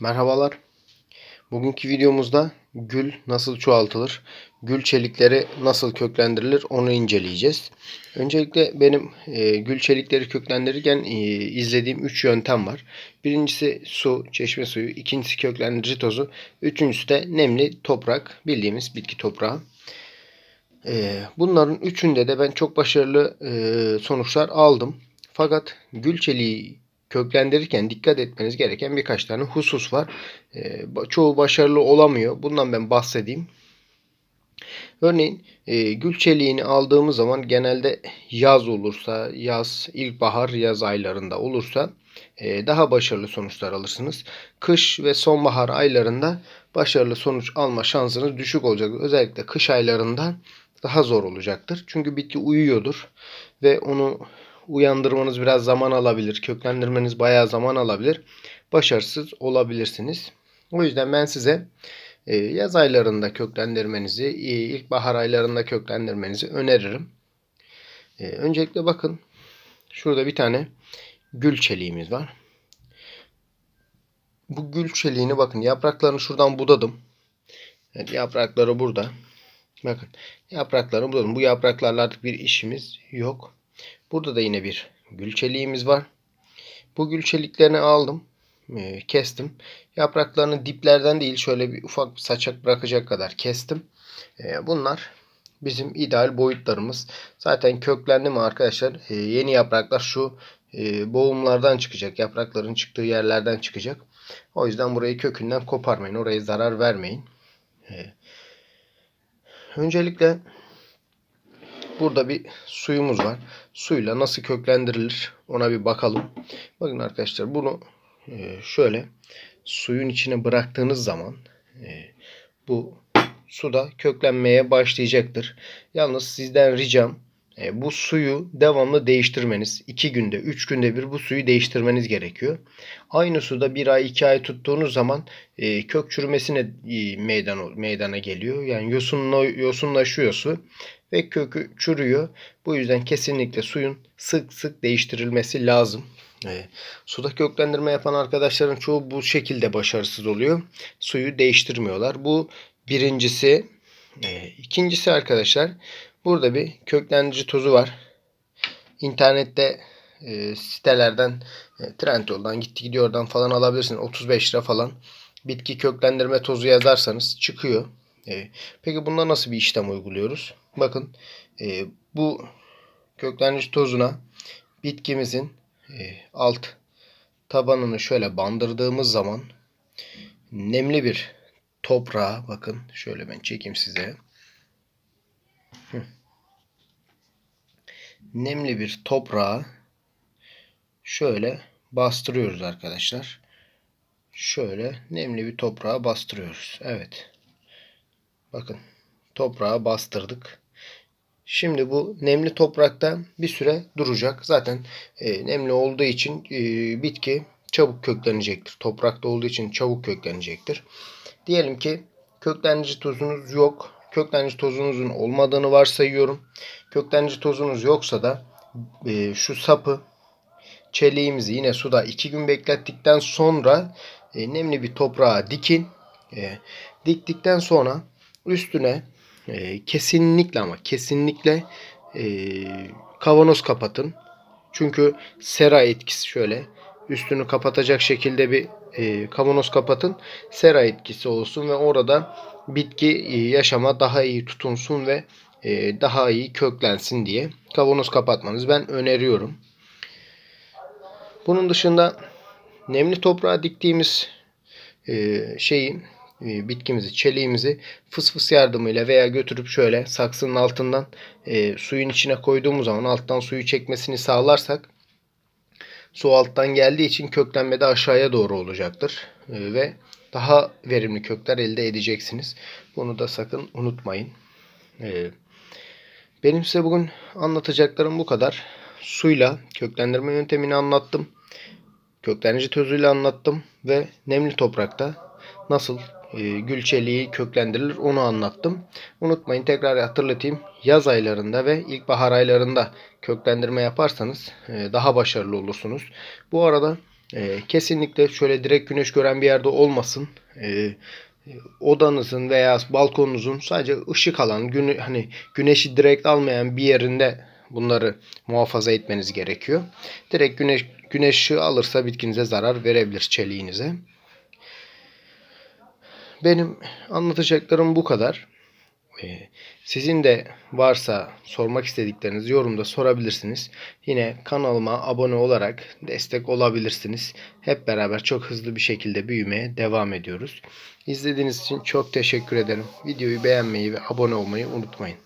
Merhabalar. Bugünkü videomuzda gül nasıl çoğaltılır, gül çelikleri nasıl köklendirilir onu inceleyeceğiz. Öncelikle benim e, gül çelikleri köklendirirken e, izlediğim 3 yöntem var. Birincisi su, çeşme suyu, ikincisi köklendirici tozu, üçüncüsü de nemli toprak, bildiğimiz bitki toprağı. E, bunların üçünde de ben çok başarılı e, sonuçlar aldım. Fakat gül çeliği köklendirirken dikkat etmeniz gereken birkaç tane husus var. E, çoğu başarılı olamıyor. Bundan ben bahsedeyim. Örneğin e, gül çeliğini aldığımız zaman genelde yaz olursa, yaz, ilkbahar, yaz aylarında olursa e, daha başarılı sonuçlar alırsınız. Kış ve sonbahar aylarında başarılı sonuç alma şansınız düşük olacak. Özellikle kış aylarında daha zor olacaktır. Çünkü bitki uyuyordur ve onu uyandırmanız biraz zaman alabilir. Köklendirmeniz bayağı zaman alabilir. Başarısız olabilirsiniz. O yüzden ben size e, yaz aylarında köklendirmenizi, e, ilkbahar aylarında köklendirmenizi öneririm. E, öncelikle bakın şurada bir tane gül çeliğimiz var. Bu gül çeliğini bakın yapraklarını şuradan budadım. Evet, yaprakları burada. Bakın yapraklarını budadım. Bu yapraklarla artık bir işimiz yok. Burada da yine bir gül çeliğimiz var. Bu gül çeliklerini aldım. E, kestim. Yapraklarını diplerden değil şöyle bir ufak bir saçak bırakacak kadar kestim. E, bunlar bizim ideal boyutlarımız. Zaten köklendi mi arkadaşlar e, yeni yapraklar şu boğumlardan çıkacak. Yaprakların çıktığı yerlerden çıkacak. O yüzden burayı kökünden koparmayın. Oraya zarar vermeyin. Öncelikle Burada bir suyumuz var. Suyla nasıl köklendirilir ona bir bakalım. Bakın arkadaşlar bunu e, şöyle suyun içine bıraktığınız zaman e, bu suda köklenmeye başlayacaktır. Yalnız sizden ricam e, bu suyu devamlı değiştirmeniz. 2 günde 3 günde bir bu suyu değiştirmeniz gerekiyor. Aynı suda 1 ay 2 ay tuttuğunuz zaman kök çürümesine meydan, meydana geliyor. Yani yosunla, yosunlaşıyor su ve kökü çürüyor. Bu yüzden kesinlikle suyun sık sık değiştirilmesi lazım. E, suda köklendirme yapan arkadaşların çoğu bu şekilde başarısız oluyor. Suyu değiştirmiyorlar. Bu birincisi. E, ikincisi arkadaşlar burada bir köklendirici tozu var. İnternette e, sitelerden e, Trendyol'dan gitti gidiyordan falan alabilirsiniz. 35 lira falan. Bitki köklendirme tozu yazarsanız çıkıyor. E, peki bunda nasıl bir işlem uyguluyoruz? Bakın e, bu kökleniş tozuna bitkimizin e, alt tabanını şöyle bandırdığımız zaman nemli bir toprağa bakın şöyle ben çekeyim size. Nemli bir toprağa şöyle bastırıyoruz arkadaşlar. Şöyle nemli bir toprağa bastırıyoruz. Evet. Bakın toprağa bastırdık. Şimdi bu nemli toprakta bir süre duracak. Zaten e, nemli olduğu için e, bitki çabuk köklenecektir. Toprakta olduğu için çabuk köklenecektir. Diyelim ki köklenici tozunuz yok. Köklenici tozunuzun olmadığını varsayıyorum. Köklenici tozunuz yoksa da e, şu sapı çeliğimizi yine suda 2 gün beklettikten sonra e, nemli bir toprağa dikin. E, diktikten sonra üstüne e, kesinlikle ama kesinlikle e, kavanoz kapatın. Çünkü sera etkisi şöyle üstünü kapatacak şekilde bir e, kavanoz kapatın. Sera etkisi olsun ve orada bitki e, yaşama daha iyi tutunsun ve e, daha iyi köklensin diye kavanoz kapatmanız ben öneriyorum. Bunun dışında nemli toprağa diktiğimiz e, şeyi e, bitkimizi, çeliğimizi fıs fıs yardımıyla veya götürüp şöyle saksının altından e, suyun içine koyduğumuz zaman alttan suyu çekmesini sağlarsak su alttan geldiği için köklenme de aşağıya doğru olacaktır. E, ve daha verimli kökler elde edeceksiniz. Bunu da sakın unutmayın. E, benim size bugün anlatacaklarım bu kadar. Suyla köklendirme yöntemini anlattım. Köklenici tozuyla anlattım ve nemli toprakta nasıl e, gül çeliği köklendirilir onu anlattım. Unutmayın tekrar hatırlatayım. Yaz aylarında ve ilkbahar aylarında köklendirme yaparsanız e, daha başarılı olursunuz. Bu arada e, kesinlikle şöyle direkt güneş gören bir yerde olmasın. Odanızın veya balkonunuzun sadece ışık alan, günü, hani güneşi direkt almayan bir yerinde bunları muhafaza etmeniz gerekiyor. Direkt güneş güneş alırsa bitkinize zarar verebilir çeliğinize. Benim anlatacaklarım bu kadar. Ee, Sizin de varsa sormak istedikleriniz yorumda sorabilirsiniz. Yine kanalıma abone olarak destek olabilirsiniz. Hep beraber çok hızlı bir şekilde büyümeye devam ediyoruz. İzlediğiniz için çok teşekkür ederim. Videoyu beğenmeyi ve abone olmayı unutmayın.